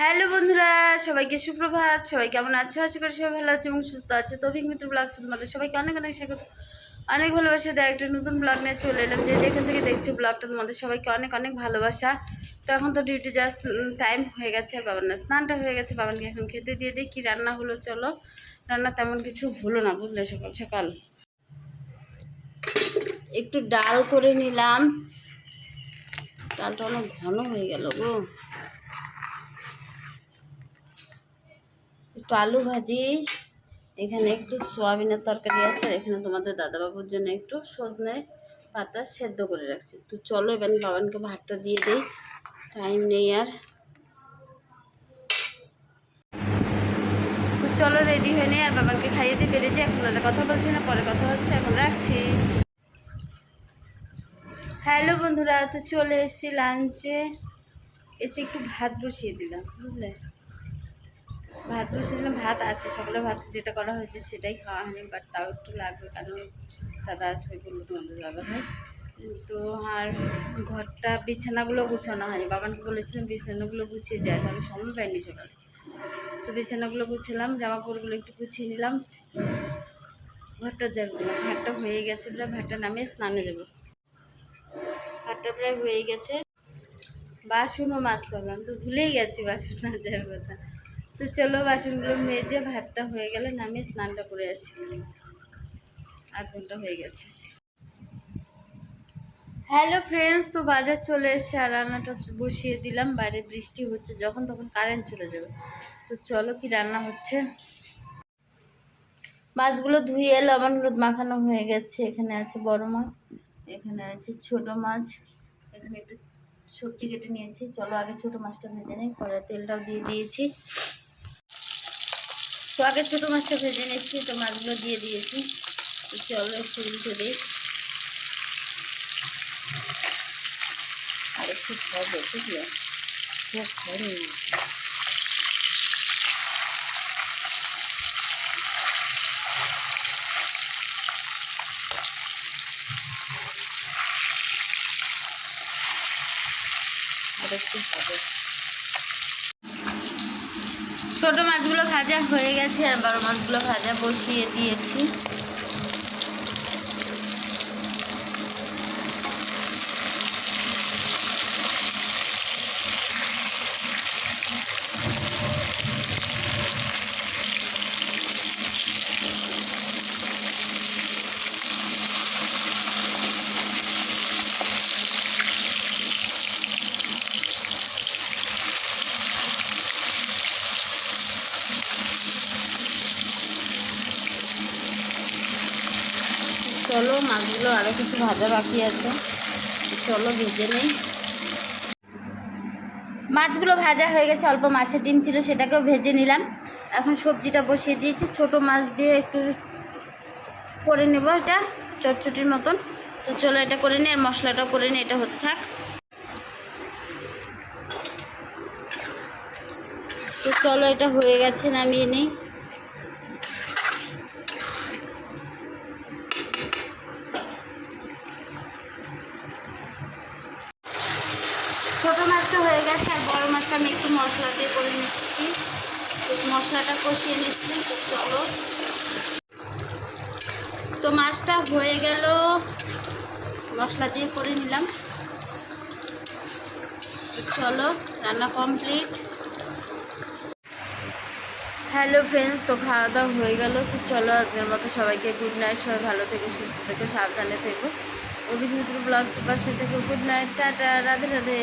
Hello বন্ধুরা, সবাইকে সুপ্রভাত। সবাই কেমন আছো? আশা করি সবাই ভালো আছে এবং সুস্থ আছে। তো অভিক মিত্র ব্লগ তোমাদের সবাইকে অনেক অনেক স্বাগত। অনেক ভালোবাসা দেয় একটা নতুন ব্লগ নিয়ে চলে এলাম যে যেখান থেকে দেখছ ব্লগটা তোমাদের সবাইকে অনেক অনেক ভালোবাসা। তো এখন তো ডিউটি জাস্ট টাইম হয়ে গেছে আর বাবার না, স্নানটা হয়ে গেছে। বাবানকে এখন খেতে দিয়ে দিই, কী রান্না হলো চলো। রান্না তেমন কিছু হলো না, বুঝলে? সকাল সকাল। একটু ডাল করে নিলাম। ডালটা অনেক ঘন হয়ে গেল গো। একটু আলু ভাজি, এখানে একটু সোয়াবিনের তরকারি আছে এখানে তোমাদের দাদাবাবুর জন্য একটু সজনে পাতা সেদ্ধ করে রাখছি। তো চলো এবার বাবানকে ভাতটা দিয়ে দেই টাইম নেই আর। তো চলো রেডি হয়ে নেই আর বাবানকে খাইয়ে দিয়ে বেরিয়েছি এখন আর কথা বলছি না, পরে কথা হচ্ছে, এখন রাখছি। হ্যালো বন্ধুরা, তো চলে এসেছি লাঞ্চে এসে একটু ভাত বসিয়ে দিলাম, বুঝলে? ভাত বসেছিলাম, ভাত আছে, সকালে ভাত যেটা করা হয়েছে সেটাই খাওয়া হয়নি বাট তাও একটু লাগবে কারণ দাদা আসবে বলল তোমাদের দাদা ভাই তো আর ঘরটা বিছানাগুলো গুছানো হয়নি বাবানকে বলেছিলাম বিছানাগুলো গুছিয়ে যাস আমি সময় পাইনি সকালে। তো বিছানাগুলো গুছিলাম জামা কাপড়গুলো একটু গুছিয়ে নিলাম। ঘরটা যাক, ভাতটা হয়ে গেছে প্রায়, ভাতটা নামিয়ে স্নানে যাব। ভাতটা প্রায় হয়ে গেছে। বাসনও মাজতে হবে, আমি তো ভুলেই গেছি বাসন মাজার কথা। তো চলো বাসনগুলো মেজে ভাতটা হয়ে গেলে নামিয়ে স্নানটা করে আসি। আধ ঘণ্টা হয়ে গেছে। হ্যালো ফ্রেন্ডস তো বাজার চলে এসছে আর রান্নাটা বসিয়ে দিলাম। বাইরে বৃষ্টি হচ্ছে, যখন তখন কারেন্ট চলে যাবে। তো চলো কি রান্না হচ্ছে? মাছগুলো ধুয়ে লবণ হলুদ মাখানো হয়ে গেছে। এখানে আছে বড় মাছ, এখানে আছে ছোট মাছ, এখানে একটু সবজি কেটে নিয়েছি। চলো আগে ছোট মাছটা ভেজে নিই, পরে তেলটাও দিয়ে দিয়েছি। তো আগে ছোটো মাছটা ভেজে নিচ্ছি, তো মাছগুলো দিয়ে দিয়েছি। চলো একটু উল্টে দিই। আর একটু হবে বুঝলে? খুব হবে আর একটু হবে ছোট মাছগুলো ভাজা হয়ে গেছে আর বড় মাছগুলো ভাজা বসিয়ে দিয়েছি। চলো, মাছগুলো আরও কিছু ভাজা বাকি আছে। চলো, ভেজে নেই। মাছগুলো ভাজা হয়ে গেছে, অল্প মাছের ডিম ছিল, সেটাকেও ভেজে নিলাম। এখন সবজিটা বসিয়ে দিয়েছি, ছোট মাছ দিয়ে একটু করে নেব এটা, চটচটির মতন। তো চলো, এটা করে নিই, আর মশলাটাও করে নিই, এটা হতে থাক। তো চলো, এটা হয়ে গেছে, নামিয়ে নিই। ছোটো মাছটা হয়ে গেছে আর বড়ো মাছটা আমি একটু মশলা দিয়ে করে নিচ্ছি। মশলাটা কষিয়ে নিচ্ছি চলো। তো মাছটা হয়ে গেল। মশলা দিয়ে করে নিলাম। চলো, রান্না কমপ্লিট। হ্যালো ফ্রেন্ডস, তো খাওয়া দাওয়া হয়ে গেল। তো চলো, আজকের মতো সবাইকে গুড নাইট, সবাই ভালো থেকো, সুস্থ থেকো, সাবধানে থেকো। অভিজ্ঞ ব্লগসের পাশে থেকে good night tata Radhe Radhe.